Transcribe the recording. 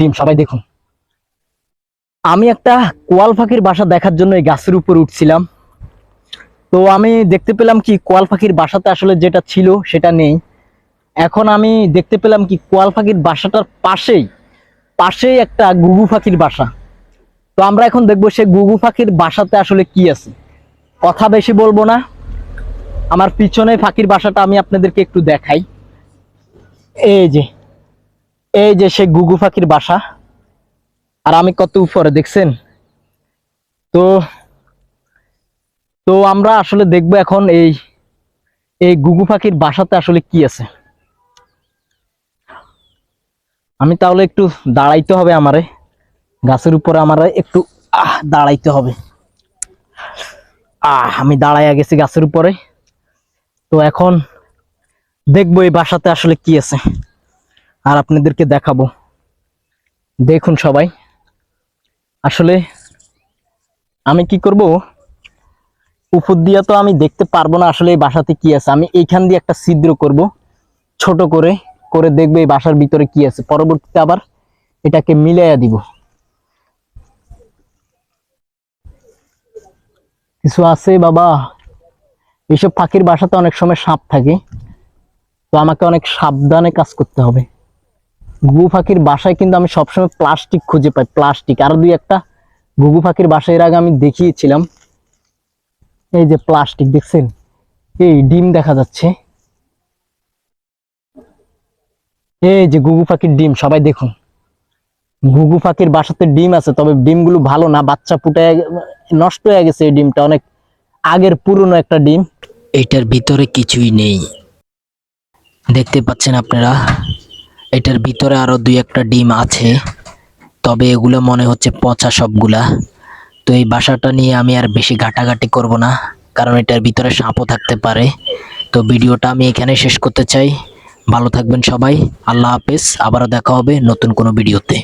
ডিম, সবাই দেখুন। আমি একটা কোয়াল পাখির বাসা দেখার জন্য এই গাছের উপর উঠছিলাম। তো আমি দেখতে পেলাম কি কোয়াল পাখির বাসাতে আসলে যেটা ছিল সেটা নেই। এখন আমি দেখতে পেলাম কি কোয়াল পাখির বাসাটার পাশেই পাশেই একটা গুগু পাখির বাসা। তো আমরা এখন দেখব সে গুগু পাখির বাসাতে আসলে কি আছে। কথা বেশি বলব না। আমার পিছনে পাখির বাসাটা আমি আপনাদেরকে একটু দেখাই। এই যে এই যে সে গুগু পাখির বাসা, আর আমি কত উপরে, দেখছেন? তো তো আমরা আসলে দেখব এখন এই এই গুগু পাখির বাসাতে আসলে কি আছে। আমি তাহলে একটু দাঁড়াইতে হবে আমারে, গাছের উপরে আমারে একটু, আহ, দাঁড়াইতে হবে। আহ, আমি দাঁড়াইয়া গেছি গাছের উপরে। তো এখন দেখব এই বাসাতে আসলে কি আছে। আর আপনাদেরকে দেখাবো। দেখুন সবাই। আসলে আমি কি করব? উপর দিয়ে তো আমি দেখতে পারব না আসলে এই বাসাতে কি আছে। আমি এইখান দিয়ে একটা ছিদ্র করব, ছোট করে করে দেখব এই বাসার ভিতরে কি আছে। পরবর্তীতে আবার এটাকে মিলাইয়া দিব। কিছু আছে বাবা? এইসব পাখির বাসাতে অনেক সময় সাপ থাকে। তো আমাকে অনেক সাবধানে কাজ করতে হবে। ঘুঘু পাখির বাসায় কিন্তু আমি সবসময় প্লাস্টিক খুঁজে পাই, প্লাস্টিক। আর দুই একটা ঘুঘু পাখির বাসায় এর আগে আমি দেখিয়েছিলাম। এই যে প্লাস্টিক, দেখছেন? এই ডিম দেখা যাচ্ছে। এই যে ঘুঘু পাখির ডিম, সবাই দেখুন। ঘুঘু পাখির বাসাতে ডিম আছে, তবে ডিমগুলো ভালো না, বাচ্চা ফুটে নষ্ট হয়ে গেছে এই ডিমটা। অনেক আগের পুরনো একটা ডিম। এটার ভিতরে কিছুই নেই। দেখতে পাচ্ছেন আপনারা? এটার ভিতরে আরও দুই একটা ডিম আছে। তবে এগুলো মনে হচ্ছে পচা সবগুলা। তো এই বাসাটা নিয়ে আমি আর বেশি ঘাটাঘাটি করব না, কারণ এটার ভিতরে সাপও থাকতে পারে। তো ভিডিওটা আমি এখানে শেষ করতে চাই। ভালো থাকবেন সবাই। আল্লাহ হাফেজ। আবারও দেখা হবে নতুন কোনো ভিডিওতে।